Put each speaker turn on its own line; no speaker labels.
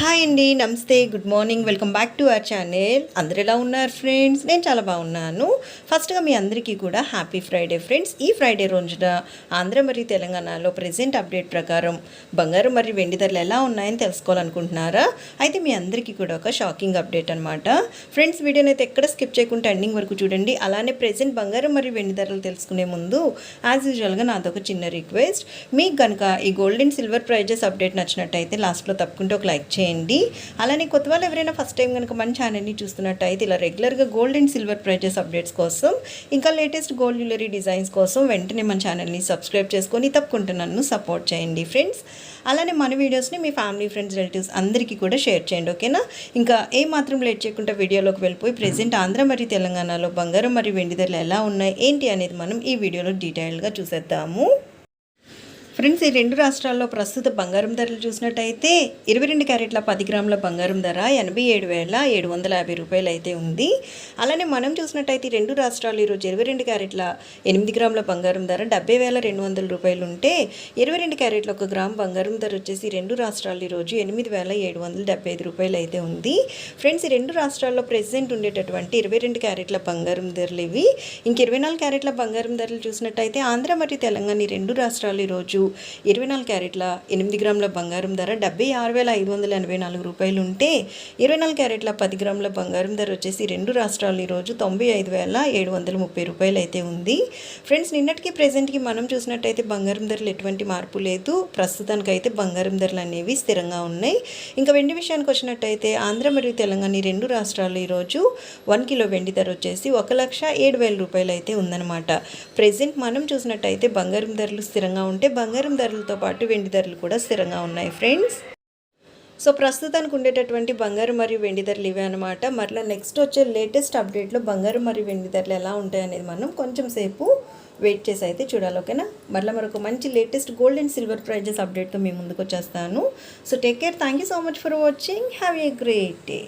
Hi అండి నమస్తే good morning welcome back to our channel. అందరు ఎలా ఉన్నారు ఫ్రెండ్స్? నేను చాలా బాగున్నాను. ఫస్ట్గా మీ అందరికీ కూడా హ్యాపీ ఫ్రైడే ఫ్రెండ్స్. ఈ ఫ్రైడే రోజున ఆంధ్ర మరియు తెలంగాణలో ప్రజెంట్ అప్డేట్ ప్రకారం బంగారం మరియు వెండి ధరలు ఎలా ఉన్నాయని తెలుసుకోవాలనుకుంటున్నారా? అయితే మీ అందరికీ కూడా ఒక షాకింగ్ అప్డేట్ అనమాట ఫ్రెండ్స్ వీడియోని అయితే ఎక్కడ స్కిప్ చేయకుండా ఎండింగ్ వరకు చూడండి. అలానే ప్రజెంట్ బంగారం మరియు వెండి ధరలు తెలుసుకునే ముందు యాజ్ యూజువల్గా నాదొక చిన్న రిక్వెస్ట్. మీకు కనుక ఈ gold and silver prizes update నచ్చినట్టయితే లాస్ట్లో తప్పకుండా ఒక లైక్ చేయండి. అలానే కొత్త వాళ్ళు ఎవరైనా ఫస్ట్ టైం కనుక మన ఛానల్ని చూస్తున్నట్టయితే ఇలా రెగ్యులర్గా gold and silver prices updates కోసం ఇంకా లేటెస్ట్ గోల్డ్ జ్యువెలరీ డిజైన్స్ కోసం వెంటనే మన ఛానల్ని సబ్స్క్రైబ్ చేసుకొని తప్పకుండా నన్ను సపోర్ట్ చేయండి ఫ్రెండ్స్ అలానే మన వీడియోస్ని మీ ఫ్యామిలీ ఫ్రెండ్స్ రిలేటివ్స్ అందరికీ కూడా షేర్ చేయండి ఓకేనా ఇంకా ఏ మాత్రం లేట్ చేయకుండా వీడియోలోకి వెళ్ళిపోయి ప్రజెంట్ ఆంధ్ర మరియు తెలంగాణలో బంగారం మరియు వెండి ధరలు ఎలా ఉన్నాయి ఏంటి అనేది మనం ఈ వీడియోలో డీటెయిల్గా చూసేద్దాము. ఫ్రెండ్స్ ఈ రెండు రాష్ట్రాల్లో ప్రస్తుత బంగారం ధరలు చూసినట్టయితే ఇరవై రెండు క్యారెట్ల పది గ్రాముల బంగారం ధర ఎనభై ఏడు వేల ఏడు వందల యాభై రూపాయలు అయితే ఉంది. అలానే మనం చూసినట్టయితే రెండు రాష్ట్రాలు ఈరోజు ఇరవై రెండు క్యారెట్ల ఎనిమిది గ్రాముల బంగారం ధర డెబ్బై వేల రెండు వందల రూపాయలు ఉంటే ఇరవై రెండు క్యారెట్ల ఒక గ్రామ్ బంగారం ధర వచ్చేసి రెండు రాష్ట్రాలు ఈరోజు ఎనిమిది వేల ఏడు వందల డెబ్బై ఐదు రూపాయలు అయితే ఉంది. ఫ్రెండ్స్ ఈ రెండు రాష్ట్రాల్లో ప్రెసెంట్ ఉండేటటువంటి ఇరవై రెండు క్యారెట్ల బంగారం ధరలు ఇవి. ఇంక ఇరవై నాలుగు క్యారెట్ల బంగారం ధరలు చూసినట్టయితే ఆంధ్ర మరియు తెలంగాణ ఈ రెండు రాష్ట్రాలు ఈరోజు ఇరవై నాలుగు క్యారెట్ల ఎనిమిది గ్రాముల బంగారం ధర డెబ్బై ఆరు వేల ఐదు వందల ఎనభై నాలుగు రూపాయలు ఉంటే ఇరవై నాలుగు క్యారెట్ల పది గ్రాముల బంగారం ధర వచ్చేసి రెండు రాష్ట్రాలు ఈరోజు తొంభై ఐదు వేల ఏడు వందల ముప్పై రూపాయలు అయితే ఉంది. ఫ్రెండ్స్ నిన్నటికి ప్రజెంట్కి మనం చూసినట్టయితే బంగారం ధరలు ఎటువంటి మార్పు లేదు. ప్రస్తుతానికైతే బంగారం ధరలు అనేవి స్థిరంగా ఉన్నాయి. ఇంకా వెండి విషయానికి వచ్చినట్టయితే ఆంధ్ర మరియు తెలంగాణ ఈ రెండు రాష్ట్రాలు ఈరోజు వన్ కిలో వెండి ధర వచ్చేసి ఒక లక్ష ఏడు వేల రూపాయలు అయితే ఉందన్నమాట. ప్రజెంట్ మనం చూసినట్టయితే బంగారం ధరలు స్థిరంగా ఉంటే బంగారం బంగారం ధరలతో పాటు వెండి ధరలు కూడా స్థిరంగా ఉన్నాయి ఫ్రెండ్స్. సో ప్రస్తుతానికి ఉండేటటువంటి బంగారు మరియు వెండి ధరలు ఇవే అనమాట మరలా నెక్స్ట్ వచ్చే లేటెస్ట్ అప్డేట్లో బంగారు మరియు వెండి ధరలు ఎలా ఉంటాయనేది మనం కొంచెం సేపు వెయిట్ చేసి అయితే చూడాలి ఓకేనా? మరలా మరొక మంచి latest gold and silver prices అప్డేట్తో మీ ముందుకు వచ్చేస్తాను. So take care. Thank you so much for watching. Have a great day.